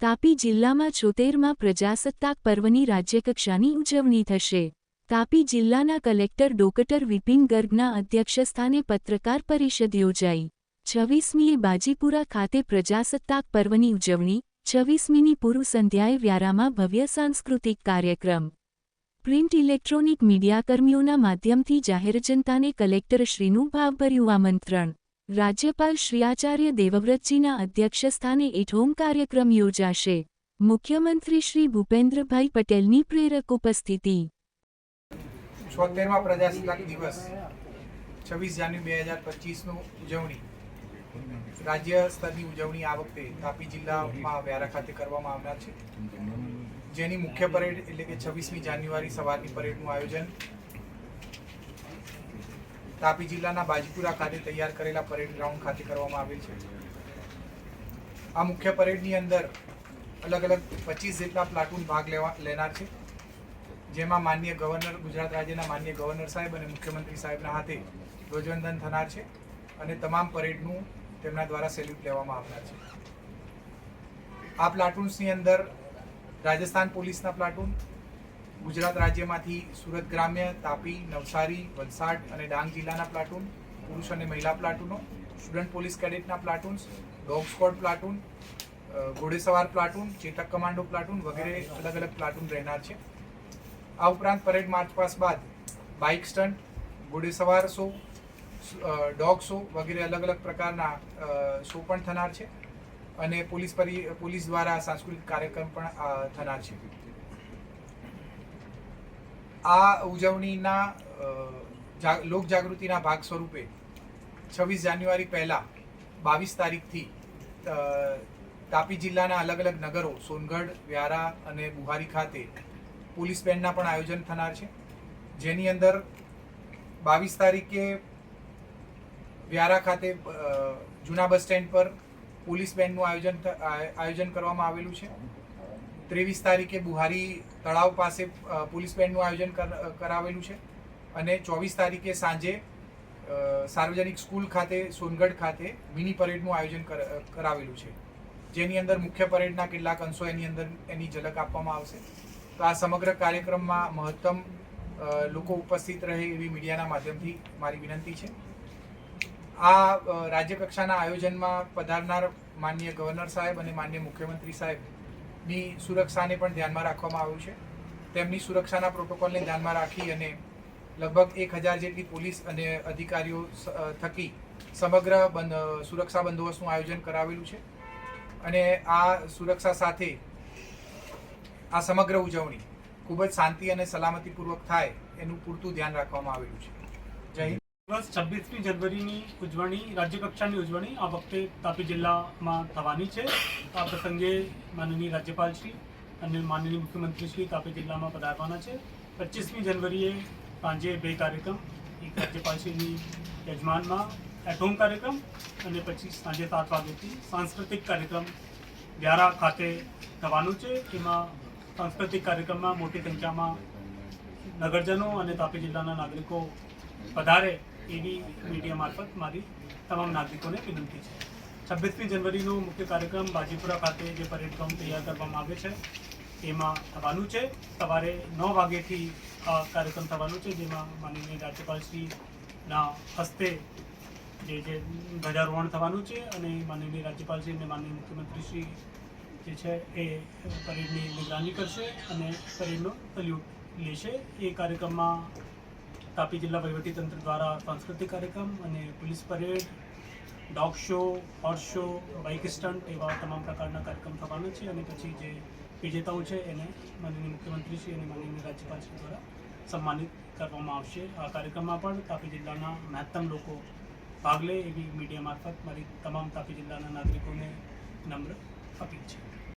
તાપી જિલ્લામાં છોતેરમાં પ્રજાસત્તાક પર્વની રાજ્યકક્ષાની ઉજવણી થશે. તાપી જિલ્લાના કલેક્ટર ડોક્ટર વિપિન ગર્ગના અધ્યક્ષસ્થાને પત્રકાર પરિષદ યોજાઈ. છવ્વીસમીએ બાજીપુરા ખાતે પ્રજાસત્તાક પર્વની ઉજવણી, છવ્વીસમીની પૂર્વ સંધ્યાએ વ્યારામાં ભવ્ય સાંસ્કૃતિક કાર્યક્રમ. પ્રિન્ટ ઇલેક્ટ્રોનિક મીડિયાકર્મીઓના માધ્યમથી જાહેર જનતાને કલેક્ટરશ્રીનું ભાવભર્યું આમંત્રણ. રાજ્યપાલ શ્રી આચાર્ય દેવવ્રતજીના અધ્યક્ષસ્થાને એઠોમ કાર્યક્રમ યોજાશે. મુખ્યમંત્રી શ્રી ભૂપેન્દ્રભાઈ પટેલની પ્રેરક ઉપસ્થિતિ. છવ્વીસ જાન્યુઆરી બે હજાર પચીસનું ઉજવણી. રાજ્ય સ્તરની ઉજવણી આ વખતે તાપી જિલ્લામાં વ્યારા ખાતે કરવામાં આવનાર છે. જેની મુખ્ય પરેડ એટલે કે છવ્વીસમી જાન્યુઆરી સવારની પરેડનું આયોજન તાપી જિલ્લાના બાજીપુરા ખાતે તૈયાર કરેલા પરેડ ગ્રાઉન્ડ ખાતે કરવામાં આવેલ છે. આ મુખ્ય પરેડની અંદર અલગ અલગ પચીસ જેટલા પ્લાટૂન ભાગ લેવા લેનાર છે. જેમાં માન્ય ગવર્નર ગુજરાત રાજ્યના માન્ય ગવર્નર સાહેબ અને મુખ્યમંત્રી સાહેબના હાથે ધ્વજવંદન થનાર છે અને તમામ પરેડનું તેમના દ્વારા સેલ્યુટ લેવામાં આવનાર છે. આ પ્લાટૂન્સની અંદર રાજસ્થાન પોલીસના પ્લાટૂન, ગુજરાત રાજ્યમાંથી સુરત ગ્રામ્ય, તાપી, નવસારી, વલસાડ અને ડાંગ જિલ્લાના પ્લાટૂન, પુરુષ અને મહિલા પ્લાટૂનો, સ્ટુડન્ટ પોલીસ કેડેટના પ્લાટૂન્સ ડોગ સ્કોડ પ્લાટૂન ઘોડેસવાર પ્લાટૂન, ચેતક કમાન્ડો પ્લાટૂન વગેરે અલગ અલગ પ્લાટૂન રહેનાર છે. આ ઉપરાંત પરેડ માર્ચ પાસ બાદ બાઇક સ્ટન્ટ, ઘોડેસવાર શો ડોગ શો વગેરે અલગ અલગ પ્રકારના શો પણ થનાર છે. અને પોલીસ પરી, પોલીસ દ્વારા સાંસ્કૃતિક કાર્યક્રમ પણ થનાર છે. આ ઉજવણીના લોક જાગૃતિના ભાગ સ્વરૂપે છવ્વીસ જાન્યુઆરી પહેલાં બાવીસ તારીખથી તાપી જિલ્લાના અલગ અલગ નગરો સોનગઢ, વ્યારા અને બુહારી ખાતે પોલીસ બેન્ડના પણ આયોજન થનાર છે. જેની અંદર બાવીસ તારીખે વ્યારા ખાતે જૂના બસ સ્ટેન્ડ પર પોલીસ બેન્ડનું આયોજન આયોજન કરવામાં આવેલું છે. ત્રેવીસ તારીખે બુહારી તળાવ પાસે પોલીસ બેન્ડનું આયોજન કર- કરાવેલું છે. અને ચોવીસ તારીખે સાંજે સાર્વજનિક સ્કૂલ ખાતે, સોનગઢ ખાતે મિની પરેડનું આયોજન કર- કરાવેલું છે. જેની અંદર મુખ્ય પરેડના કેટલાક અંશો એની અંદર એની ઝલક આપવામાં આવશે. તો આ સમગ્ર કાર્યક્રમમાં મહત્તમ લોકો ઉપસ્થિત રહે એવી મીડિયાના માધ્યમથી મારી વિનંતી છે. આ રાજ્યકક્ષાના રાજ્ય કક્ષાના આયોજનમાં પધારનાર માનનીય ગવર્નર સાહેબ અને માનનીય મુખ્યમંત્રી સાહેબની સુરક્ષાને પણ ધ્યાનમાં રાખવામાં આવ્યું છે. તેમની સુરક્ષાના પ્રોટોકોલને ધ્યાનમાં રાખી અને લગભગ એક હજાર જેટલી પોલીસ અને અધિકારીઓ થકી સમગ્ર સુરક્ષા બંદોબસ્તનું આયોજન કરાવેલું છે. અને આ સુરક્ષા સાથે આ સમગ્ર ઉજવણી ખૂબ જ શાંતિ અને સલામતીપૂર્વક થાય એનું પૂરતું ધ્યાન રાખવામાં આવેલું છે. જય દિવસ છવ્વીસમી જનવરીની ઉજવણી રાજ્યકક્ષાની ઉજવણી આ વખતે તાપી જિલ્લામાં થવાની છે. આ પ્રસંગે માનનીય રાજ્યપાલશ્રી અને માનનીય મુખ્યમંત્રીશ્રી તાપી જિલ્લામાં પધારવાના છે. પચીસમી જનવરીએ સાંજે બે કાર્યક્રમ, એક રાજ્યપાલશ્રીની યજમાનમાં એટ હોમ કાર્યક્રમ અને પછી સાંજે સાત વાગ્યાથી સાંસ્કૃતિક કાર્યક્રમ વ્યારા ખાતે થવાનું છે. એમાં સાંસ્કૃતિક કાર્યક્રમમાં મોટી સંખ્યામાં નગરજનો અને તાપી જિલ્લાના નાગરિકો પધારે. એવી મીડિયા મારફત મારી તમામ નાગરિકોને વિનંતી છે. છવ્વીસમી જનવરીનો મુખ્ય કાર્યક્રમ બાજીપુરા ખાતે જે પરેડ ગ્રાઉન્ડ તૈયાર કરવામાં આવે છે, એમાં થવાનું છે. સવારે નવ વાગ્યેથી આ કાર્યક્રમ થવાનું છે, જેમાં માનનીય રાજ્યપાલશ્રીના હસ્તે જે જે ધ્વજારોહણ થવાનું છે અને માનનીય રાજ્યપાલશ્રી અને માનનીય મુખ્યમંત્રીશ્રી જે છે એ પરેડની નિગરાની કરશે અને પરેડનો સલ્યુટ લેશે. એ કાર્યક્રમમાં તાપી જિલ્લા વહીવટીતંત્ર દ્વારા સાંસ્કૃતિક કાર્યક્રમ અને police parade, dog show, horse show, bike stunt એવા તમામ પ્રકારના કાર્યક્રમ થવાના છે અને પછી જે વિજેતાઓ છે એને માનનીય મુખ્યમંત્રીશ્રી અને માનનીય રાજ્યપાલશ્રી દ્વારા સન્માનિત કરવામાં આવશે. આ કાર્યક્રમમાં પણ તાપી જિલ્લાના મહત્તમ લોકો ભાગ લે એવી મીડિયા મારફત મારી તમામ તાપી જિલ્લાના નાગરિકોને નમ્ર અપીલ છે.